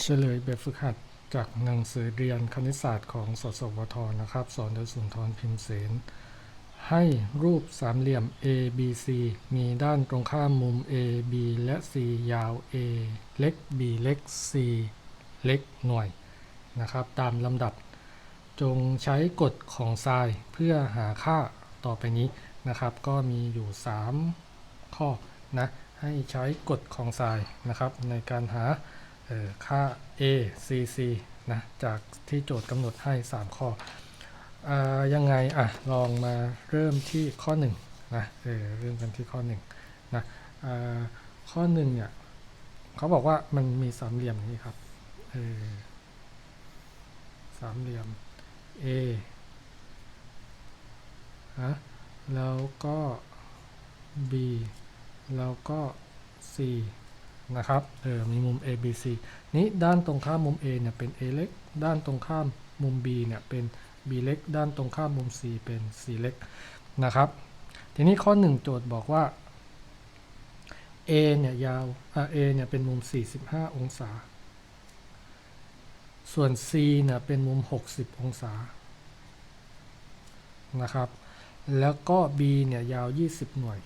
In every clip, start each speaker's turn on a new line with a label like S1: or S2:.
S1: เฉลยแบบฝึกหัดจากหนังสือเรียนคณิตศาสตร์ของสสวทนะครับ สอนโดยสุนทรพิมพ์เสน ให้รูปสามเหลี่ยม A B C มีด้านตรงข้ามมุม A B และ C ยาว A เล็ก B เล็ก C เล็กหน่วยนะครับ ตามลำดับ จงใช้กฎของทรายเพื่อหาค่าต่อไปนี้นะครับ ก็มีอยู่ 3 ข้อนะให้ใช้กฎของทรายนะครับในการหา ค่า a c c นะจากที่โจทย์กำหนดให้ 3 ข้ออยังไงอะลองมาเริ่มที่ข้อ1นะเออเริ่มกันที่ข้อ1นะข้อ1เนี่ยเขาบอกว่ามันมีสามเหลี่ยมอย่างนี้ครับเออสามเหลี่ยม A นะแล้วก็ B แล้วก็ C นะครับ เออ มีมุม A B C นี้ด้านตรงข้ามมุม A เนี่ยเป็น A เล็ก ด้านตรงข้ามมุม B เนี่ยเป็น B เล็ก ด้านตรงข้ามมุม C เป็น C เล็กนะครับ ทีนี้ข้อ 1 โจทย์บอกว่า A เนี่ยยาวอ่า A เนี่ยเป็นมุม 45 องศา ส่วน C เนี่ยเป็นมุม 60 องศา นะครับ แล้วก็ B เนี่ยยาว 20 หน่วย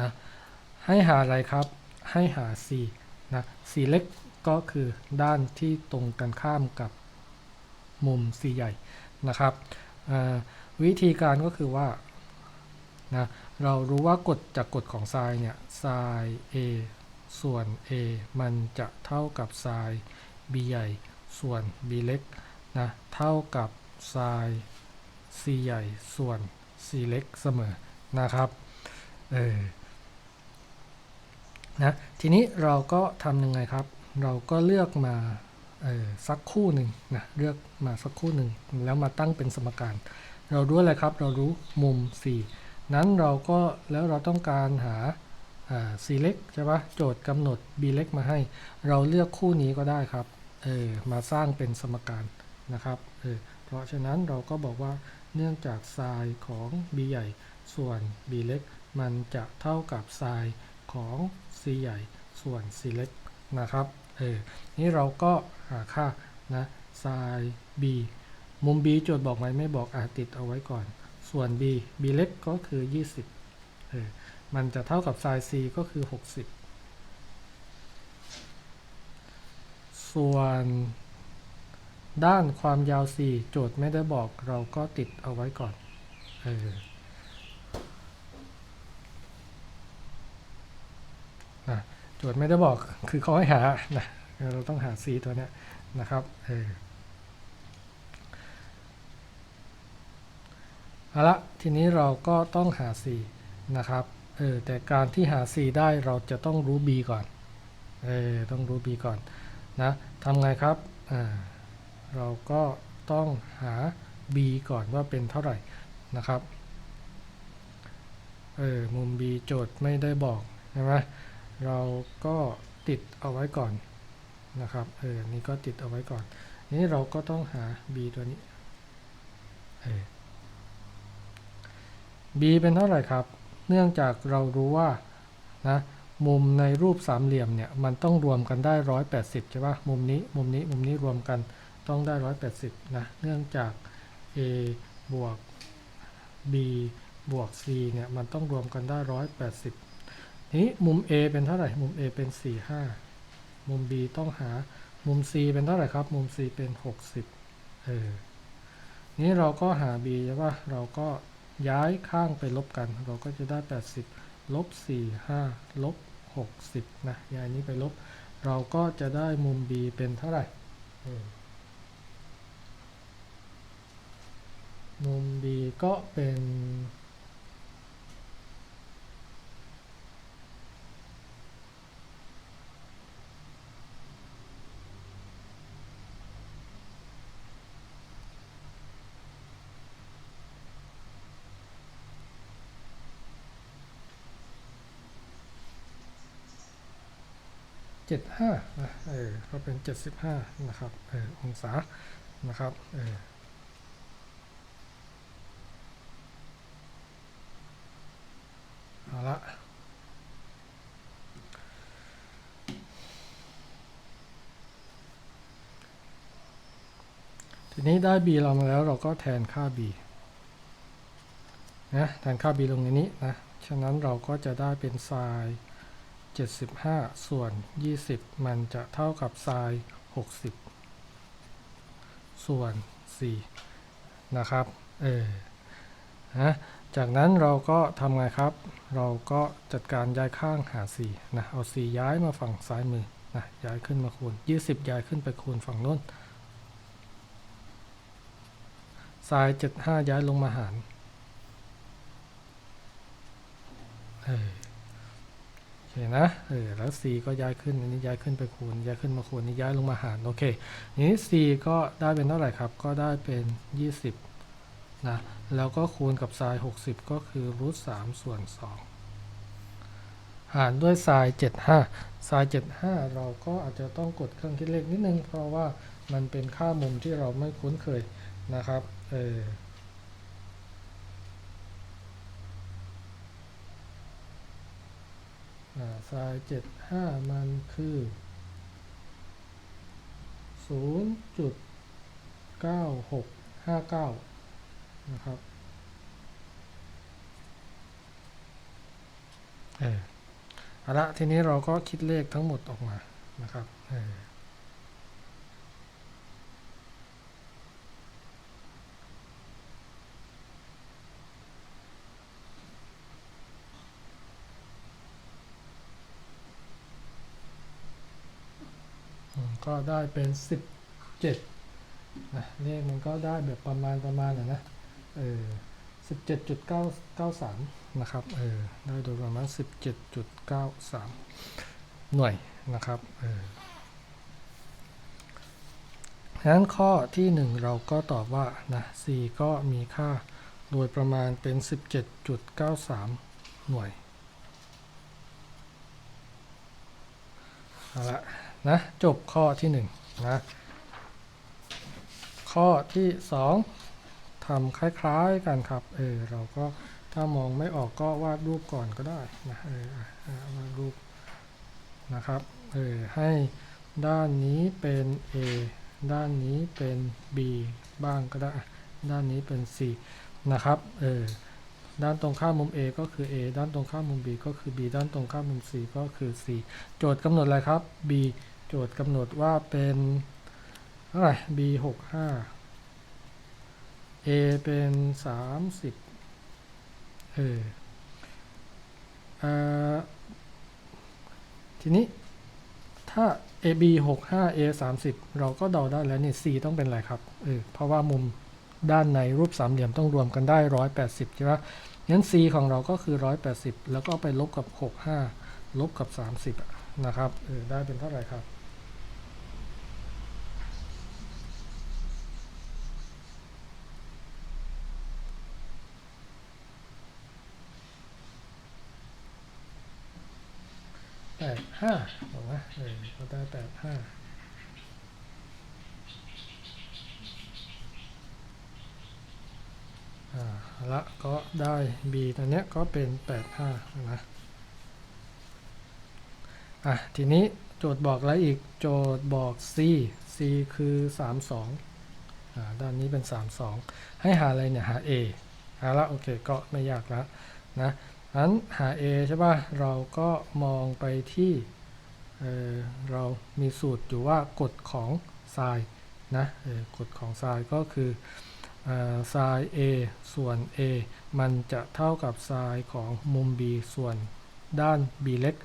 S1: นะ ให้หาอะไรครับ ให้หา C นะ C เล็กก็คือด้านที่ตรงกันข้ามกับมุม C ใหญ่นะครับ วิธีการก็คือว่านะเรารู้ว่ากฎจากกฎของไซน์เนี่ยไซน์ A ส่วน A มันจะเท่ากับไซน์ B ใหญ่ ส่วน B เล็กนะเท่ากับไซน์ C ใหญ่ ส่วน C เล็กเสมอนะครับเออ นะทีนี้เราก็ทำยังไงครับ เราก็เลือกมาสักคู่หนึ่งนะเลือกมาสักคู่หนึ่งแล้วมาตั้งเป็นสมการ เรารู้อะไรครับ เรารู้มุม 4 นั้นเราก็แล้วเราต้องการหาอ่า C เล็กใช่ปะโจทย์กำหนด B เล็กมาให้ เราเลือกคู่นี้ก็ได้ครับเออมาสร้างเป็นสมการนะครับเออเพราะฉะนั้นเราก็บอกว่าเนื่องจากไซน์ของ b ใหญ่ส่วน b เล็กมันจะเท่ากับไซน์ ของ c ใหญ่ส่วน c เล็กนะครับ เออ นี่เราก็หาค่านะไซน์ b มุม b โจทย์บอกไหมไม่บอกอะติดเอาไว้ก่อน ส่วน b b เล็กก็คือ 20 เออ มันจะเท่ากับไซน์ c ก็คือ 60 ส่วนด้านความยาว 4 โจทย์ไม่ได้บอกเราก็ติดเอาไว้ก่อน เออนะ โจทย์ไม่ได้บอกคือเขาให้หานะเราต้องหา c ตัวเนี้ยนะครับเออเอาละทีนี้เราก็ต้องหา c นะครับเออแต่การที่หา c ได้เราจะต้องรู้ b ก่อนเออต้องรู้ b ก่อนนะทำไงครับอ่าเราก็ต้องหา b ก่อนว่าเป็นเท่าไหร่นะครับเออมุม b โจทย์ไม่ได้บอกใช่ไหม เราก็ติดเอาไว้ก่อนนะครับ เออ นี่ก็ติดเอาไว้ก่อน นี้เราก็ต้องหา b ตัวนี้ เออ b เป็นเท่าไหร่ครับ เนื่องจากเรารู้ว่า นะ มุมในรูปสามเหลี่ยมเนี่ย มันต้องรวมกันได้ 180 ใช่ปะมุมนี้ มุมนี้ มุมนี้รวมกันต้องได้ 180 นะ เนื่องจาก a บวก b บวก c เนี่ย มันต้องรวมกันได้ 180 นี้มุม a เป็นเท่าไหร่ มุม a เป็น 45 มุม b ต้องหา มุม c เป็นเท่าไหร่ครับ มุม c เป็น 60 เออ นี้เราก็หา b ใช่ปะเราก็ย้ายข้างไปลบกัน เราก็จะได้ 80 ลบ 45 ลบ 60 นะ ย้ายนี้ไปลบ เราก็จะได้มุม b เป็นเท่าไหร่ มุม B ก็เป็น 75นะเออก็เป็น 75 นะครับเออองศานะครับเออเอาละทีนี้ได้ b เรามาแล้วเราก็แทนค่า b นะแทนค่า b ลงในนี้นะ ฉะนั้นเราก็จะได้เป็นไซน์ 75 ส่วน 20 มันจะเท่ากับไซน์60 ส่วน 4 นะครับ เออนะจากนั้นเราก็ทำไงครับ เราก็จัดการย้ายข้างหา 4 นะ เอา 4 ย้ายมาฝั่งซ้ายมือ นะ ย้ายขึ้นมาคูณ 20 ย้ายขึ้นไปคูณฝั่งโน้นไซน์75 ย้ายลงมาหาร เออ เคนะเออแล้ว c ก็ย้ายขึ้นอันนี้ย้ายขึ้นไปคูณย้ายขึ้นมาคูณนี่ย้ายลงมาหารโอเคนี้ c ก็ได้เป็นเท่าไหร่ครับ ก็ได้เป็น 20นะแล้วก็คูณกับไซน์60 ก็คือรูท3ส่วน2หารด้วยไซน์75ไซน์75 เราก็อาจจะต้องกดเครื่องคิดเลขนิดนึง เพราะว่ามันเป็นค่ามุมที่เราไม่คุ้นเคยนะครับเออ สายเจ็ดห้ามันคือศูนย์จุดเก้าหกห้าเก้านะครับเออเอาละทีนี้เราก็คิดเลขทั้งหมดออกมานะครับเออ ก็ได้เป็นสิบเจ็ดนะเลขมันก็ได้แบบประมาณประมาณนะนะเออสิบเจ็ดจุดเก้าเก้าสามนะครับเออได้โดยประมาณสิบเจ็ดจุดเก้าสามหน่วยนะครับเออฉะนั้นข้อที่หนึ่งเราก็ตอบว่านะ c ก็มีค่าโดยประมาณเป็น 17.93 หน่วย เอาละ นะจบข้อที่1นะข้อที่ 2ทำคล้ายๆกันครับเออเราก็ถ้ามองไม่ออกก็วาดรูปก่อนก็ได้นะเออวาดรูปนะครับเออให้ด้านนี้เป็น A ด้านนี้เป็น B บ้างก็ได้ ด้านนี้เป็น C นะครับเออด้านตรงข้ามมุม A ก็คือ A ด้านตรงข้ามมุม B ก็คือ B ด้านตรงข้ามมุม C ก็คือ C โจทย์กำหนดอะไรครับ B โจทย์กำหนดว่าเป็นเท่าไหร่ b หกห้า a เป็นสามสิบเอออ่อทีนี้ถ้า a b หกห้า a สามสิบเราก็เดาได้แล้วนี่ c ต้องเป็นอะไรครับเออเพราะว่ามุมด้านในรูปสามเหลี่ยมต้องรวมกันได้ร้อยแปดสิบใช่ไหมงั้น c ของเราก็คือร้อยแปดสิบแล้วก็ไปลบกับหกห้าลบกับสามสิบนะครับเออได้เป็นเท่าไหร่ครับ แปดห้าถูกไหมเออก็ได้แปดห้าอ่าละก็ได้ b ตัวเนี้ยก็เป็นแปดห้านะอะทีนี้โจทย์บอกอะไรอีกโจทย์บอก c c คือสามสองอ่าด้านนี้เป็นสามสองให้หาอะไรเนี่ยหา a หาละโอเคก็ไม่ยากล้วนะ อันหา a ใช่ป่ะ เราก็มองไปที่เเรามีสูตรอยู่ว่ากฎของไซน์นะกฎของไซน์ก็คือไซน์ a ส่วน a มันจะเท่ากับไซน์ของมุม b ส่วนด้าน b เล็ก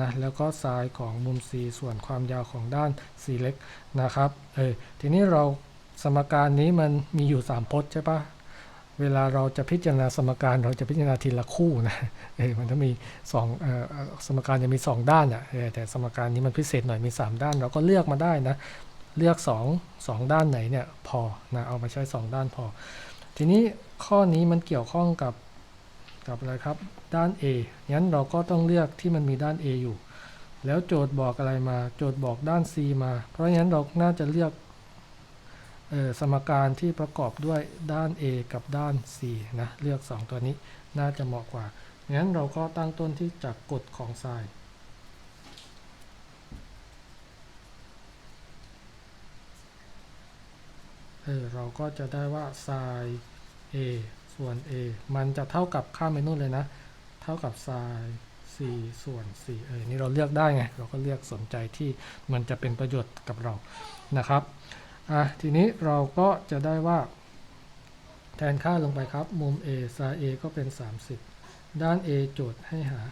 S1: นะแล้วก็ไซน์ของมุม c ส่วนความยาวของด้าน c เล็กนะครับเออทีนี้เราสมการนี้มันมีอยู่ 3 พจน์ใช่ปะ เวลาเราจะพิจารณาสมการเราจะพิจารณาทีละคู่นะเออมันจะมีสองออสมการจะมี 2 ด้านอะแต่สมการนี้มันพิเศษหน่อยมี 3 ด้าน เราก็เลือกมาได้นะเลือก2 2ด้านไหนเนี่ยพอนะเอามาใช้ 2 ด้านพอ ทีนี้ข้อนี้มันเกี่ยวข้องกับกับอะไรครับด้าน A งั้นเราก็ต้องเลือกที่มันมีด้าน A อยู่ แล้วโจทย์บอกอะไรมา โจทย์บอกด้าน C มา เพราะฉะนั้นเราน่าจะเลือก สมการที่ประกอบด้วยด้าน A กับด้าน C นะ เลือก 2 ตัวนี้น่าจะเหมาะกว่างั้นเราก็ตั้งต้นที่จากกฎของไซน์เออเราก็จะได้ว่า sin a ส่วน a มันจะเท่ากับข้าเมนูนเลยนะ เท่ากับ sin 4ส่วน4เออนี่เราเลือกได้ไง เราก็เลือกสนใจที่มันจะเป็นประโยชน์กับเรานะครับ อะทีนี้เราก็จะได้ว่า แทนค่าลงไปครับ มุม a sin a ก็เป็น 30 ด้าน a โจทย์ให้หา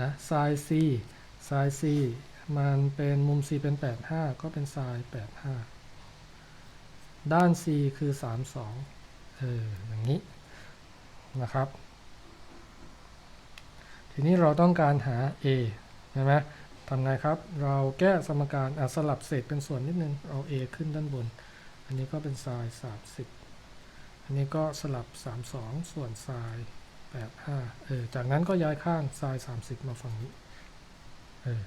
S1: นะ sin c sin c มันเป็นมุม c เป็น 85 ก็เป็น sin 85 ด้าน c คือ 32 เอออย่างนี้นะครับ ทีนี้เราต้องการหา a ใช่ไหม ทำไงครับ เราแก้สมการสลับเศษเป็นส่วนนิดนึง เอา a ขึ้นด้านบน อันนี้ก็เป็น sin 30 อันนี้ก็สลับ 32 ส่วน sin 85 เออ จากนั้นก็ย้ายข้าง sin 30 มาฝั่งนี้ เออ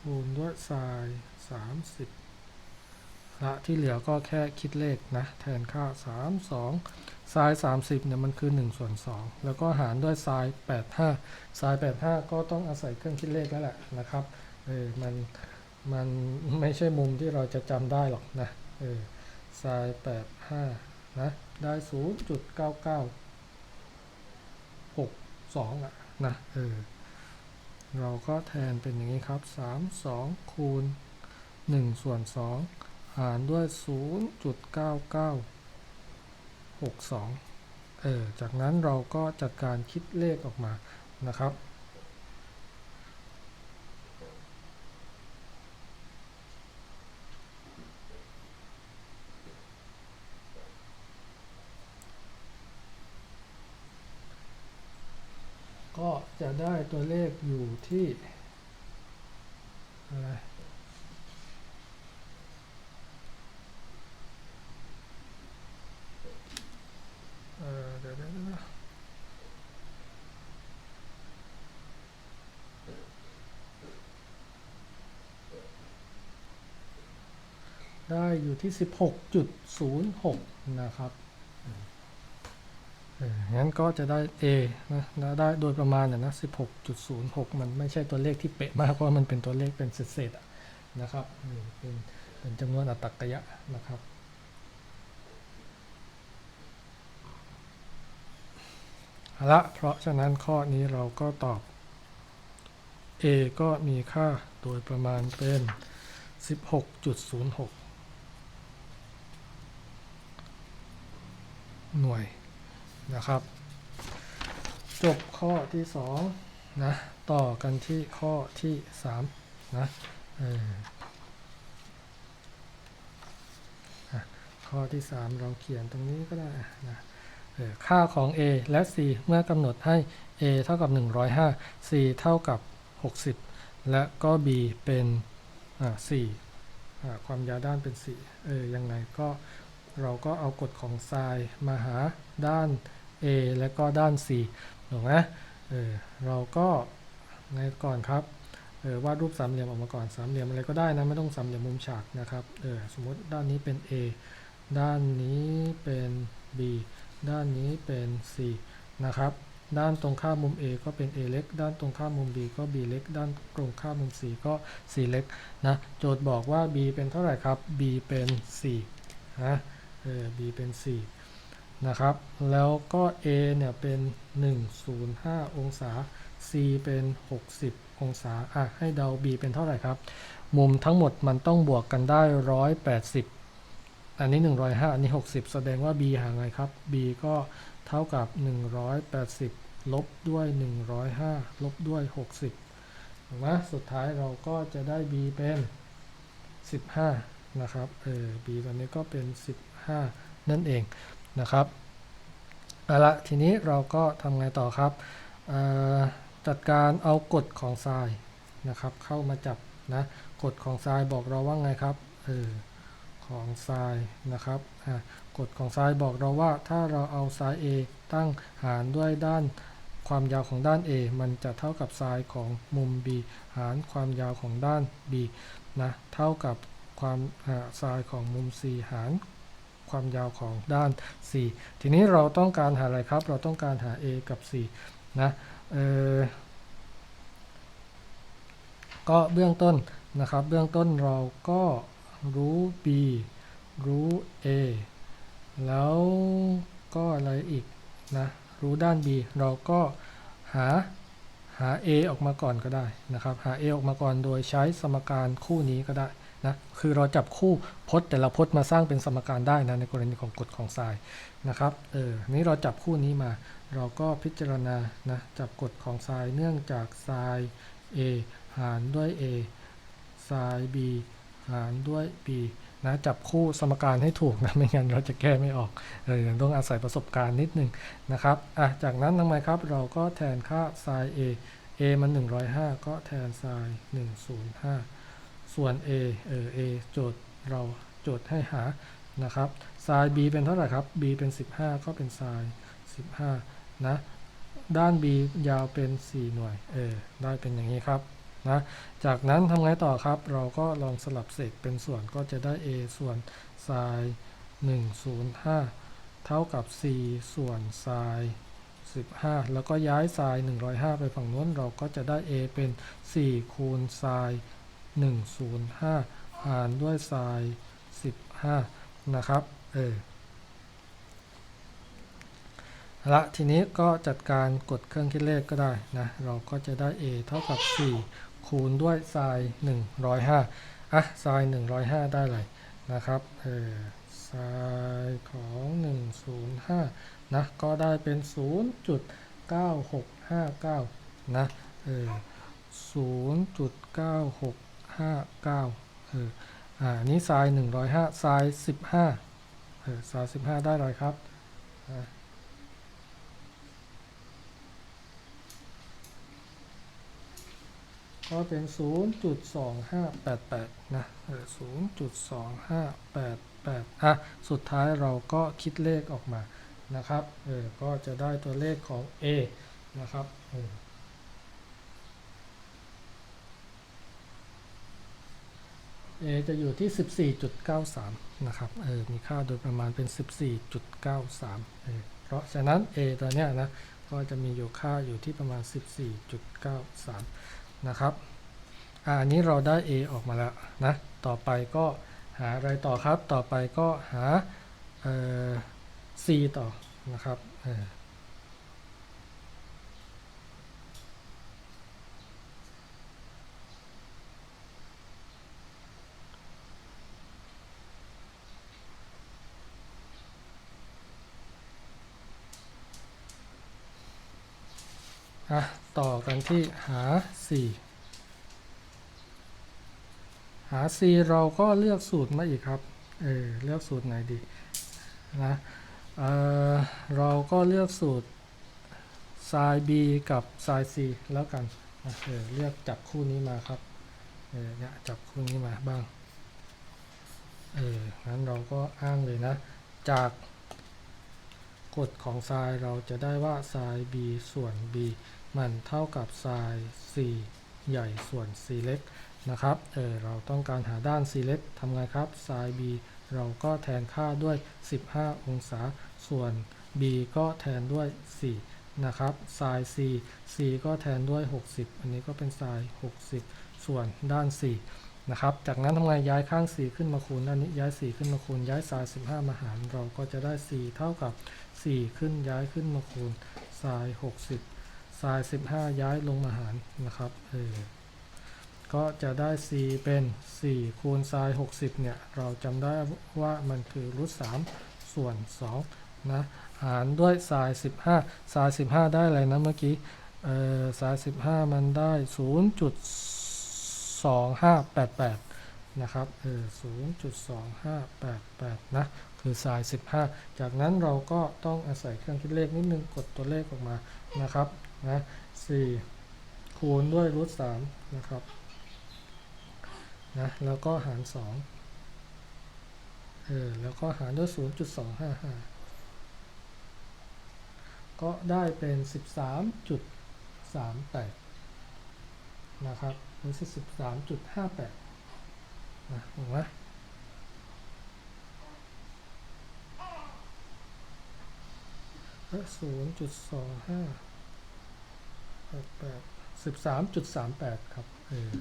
S1: คูณด้วย sin 30 ละที่เหลือก็แค่คิดเลขนะ แทนค่า 32 sin 30เนี่ยมันคือ1ส่วน2แล้วก็หารด้วย sin 85 sin 85 ก็ต้องอาศัยเครื่องคิดเลขแล้วแหละนะครับเออมันมันไม่ใช่มุมที่เราจะจำได้หรอกนะเออ sin 85นะได้ 0.9962อะนะเออเราก็แทนเป็นอย่างนี้ครับ 3 2คูณ1ส่วน2 หารด้วย 0.9962 เออ จากนั้นเราก็จัดการคิดเลขออกมานะครับ ก็จะได้ตัวเลขอยู่ที่อะไรเออเดี๋ยวเดี๋ยวเดี๋ยว ได้อยู่ที่ 16.06 นะครับเอองั้นก็จะได้ A นะได้โดยประมาณเนี่ยนะ 16.06 มันไม่ใช่ตัวเลขที่เป๊ะมาก เพราะมันเป็นตัวเลขเป็นเศษๆนะครับเออเป็นเป็นจำนวนอัตตกยะนะครับเอาละเพราะฉะนั้นข้อนี้เราก็ตอบ A ก็มีค่าโดยประมาณเป็น 16.06 หน่วยนะครับ จบข้อที่2นะต่อกันที่ข้อที่3นะเอออะข้อที่ 3 เราเขียนตรงนี้ก็ได้นะค่าของ a และ c เมื่อกำหนดให้ a เท่ากับ 105 c เท่ากับ 60 และก็ b เป็น4ความยาวด้านเป็น4เออยังไงก็ เราก็เอากฎของไซน์มาหาด้าน A และก็ด้าน C ถูกไหมเออเราก็ไงก่อนครับเออวาดรูปสามเหลี่ยมออกมาก่อนสามเหลี่ยมอะไรก็ได้นะไม่ต้องสามเหลี่ยมมุมฉากนะครับเออสมมติด้านนี้เป็น A ด้านนี้เป็น B ด้านนี้เป็น C นะครับด้านตรงข้ามมุม A ก็เป็น A เล็ก ด้านตรงข้ามมุม B ก็ B เล็ก ด้านตรงข้ามมุม C ก็ C เล็กนะโจทย์บอกว่า B เป็นเท่าไหร่ครับ B เป็น4นะ เออ B เป็น 4 นะครับ แล้วก็ A เนี่ยเป็น 105 องศา C เป็น 60 องศา อะ ให้เดา B เป็นเท่าไหร่ครับ มุมทั้งหมดมันต้องบวกกันได้ 180 อันนี้ 105 อันนี้ 60 แสดงว่า B หาไงครับ B ก็เท่ากับ 180 ลบด้วย 105 ลบด้วย 60ถูกไหมสุดท้ายเราก็จะได้ B เป็น 15 นะครับ เออ B ตอนนี้ก็เป็น 15 นั่นเองนะครับเอาละทีนี้เราก็ทำไงต่อครับ จัดการเอากฎของทรายนะครับ เข้ามาจับนะกฎของทรายบอกเราว่าไงครับเออของทรายนะครับกฎของทรายบอกเราว่าถ้าเราเอาทราย A ตั้งหารด้วยด้านความยาวของด้าน A มันจะเท่ากับทรายของมุม B หารความยาวของด้าน B นะเท่ากับความทรายของมุม C หาร ความยาวของด้าน C ทีนี้เราต้องการหาอะไรครับ เราต้องการหา A กับ C นะเออก็เบื้องต้นนะครับ เบื้องต้นเราก็รู้ b รู้ a แล้วก็อะไรอีกนะรู้ด้าน b เราก็หาหา a ออกมาก่อนก็ได้นะครับ หา a ออกมาก่อนโดยใช้สมการคู่นี้ก็ได้ นะคือเราจับคู่พจน์แต่ละพจน์มาสร้างเป็นสมการได้นะในกรณีของกฎของไซน์นะครับเออนี้เราจับคู่นี้มา เราก็พิจารณานะจับกฎของไซน์เนื่องจากไซน์ a หารด้วย a ไซน์ b หารด้วย b นะจับคู่สมการให้ถูกนะไม่งั้นเราจะแก้ไม่ออกเออต้องอาศัยประสบการณ์นิดนึงนะครับอะจากนั้นทำไมครับเราก็แทนค่าไซน์ a a มัน 105 ก็แทนไซน์105 ส่วน a เออ a โจทย์เราโจทย์ให้หานะครับไซน์ b เป็นเท่าไหร่ครับ b เป็น 15 ก็เป็นไซน์15 นะ ด้าน b ยาวเป็น 4 หน่วย เออ ได้เป็นอย่างนี้ครับ นะ จากนั้นทำไงต่อครับ เราก็ลองสลับเศษเป็นส่วนก็จะได้ a ส่วนไซน์105 เท่ากับ 4 ส่วนไซน์15 แล้วก็ย้ายไซน์105 ไปฝั่งนู้น เราก็จะได้ a เป็น 4 คูณไซน์ 105 หารด้วยไซน์15 นะครับ เออละทีนี้ก็จัดการกดเครื่องคิดเลขก็ได้นะ เราก็จะได้ a เท่ากับ 4 คูณด้วยไซน์105 อะไซน์105 ได้เลยนะครับ เออไซน์ของ 105 นะ ก็ได้เป็น 0.9659 นะ เออ 0.9659เอออ่านี้ไซน์105ไซน์15เออไซน์15ได้เลยครับก็เป็น 0.2588 นะเออ0.2588 อะ สุดท้ายเราก็คิดเลขออกมา นะครับ เออ ก็จะได้ตัวเลขของ a นะครับ เออ a จะอยู่ที่ 14.93 นะครับ เออ มีค่าโดยประมาณเป็น 14.93 เออ เพราะฉะนั้น a ตัวเนี้ยนะ ก็จะมีอยู่ค่าอยู่ที่ประมาณ 14.93 นะครับ อ่าอันนี้เราได้ a ออกมาแล้วนะ ต่อไปก็หาอะไรต่อครับ ต่อไปก็หา เอ่อ c ต่อ นะครับ เออ อะ ต่อ กันที่หา c หา c เราก็เลือกสูตรมาอีกครับ เออ เลือกสูตรไหนดีนะเออเราก็เลือกสูตร sin b กับ sin c แล้วกันเออเลือกจับคู่นี้มาครับ เออเนี่ยจับคู่นี้มาบ้าง เออ งั้นเราก็อ้างเลยนะ จากกฎของ sin เราจะได้ว่า sin b ส่วน b มันเท่ากับ sin c ใหญ่ส่วน c เล็กนะครับ เออ เราต้องการหาด้าน c เล็กทำไงครับ sin b เราก็แทนค่าด้วย 15 องศา ส่วน b ก็แทนด้วย 4 นะครับ sin c c ก็แทนด้วย 60 อันนี้ก็เป็น sin 60 ส่วนด้าน 4 นะครับ จากนั้นทำไงย้ายข้าง 4 ขึ้นมาคูณด้านนี้ย้าย 4 ขึ้นมาคูณย้าย sin 15 มาหาร เราก็จะได้ 4 เท่ากับ 4 ขึ้นย้ายขึ้นมาคูณ sin 60 sin 15 ย้ายลงมาหารนะครับเออก็จะได้ c เป็น 4 คูณ sin 60 เนี่ย เราจำได้ว่ามันคือรูท3ส่วน 2 นะ หารด้วย sin 15 sin 15 ได้อะไรนะเมื่อกี้เอ่อ sin 15 มันได้ 0.2588 นะครับเออ0.2588 นะ คือ sin 15 จากนั้นเราก็ต้องอาศัยเครื่องคิดเลขนิดนึงกดตัวเลขออกมานะครับ นะ4คูณด้วยรูท3นะครับนะแล้วก็หาร2เออแล้วก็หารด้วย 0.255 ก็ได้เป็น 13.38 นะครับหรือ13.58 นะถูกไหมศูนย์จุดสองห้า แปดสิบสามจุดสามแปดครับเออ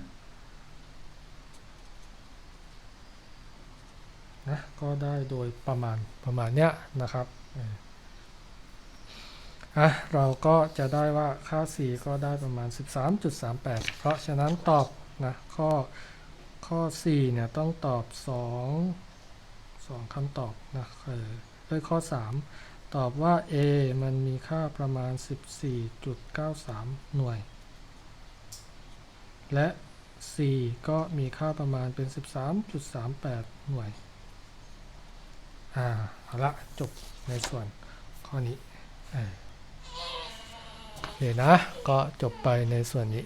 S1: นะก็ได้โดยประมาณประมาณเนี้ยนะครับอะเราก็จะได้ว่าค่า 4 ก็ได้ประมาณ 13.38 เพราะฉะนั้นตอบนะข้อข้อ 4 เนี่ยต้องตอบ 2 2คำตอบนะเออข้อ 3 ตอบว่า a มันมีค่าประมาณ 14.93 หน่วย และ c ก็มีค่าประมาณเป็น 13.38 หน่วย อ่า เอาละ จบในส่วนข้อนี้เออโอเคนะ ก็จบไปในส่วนนี้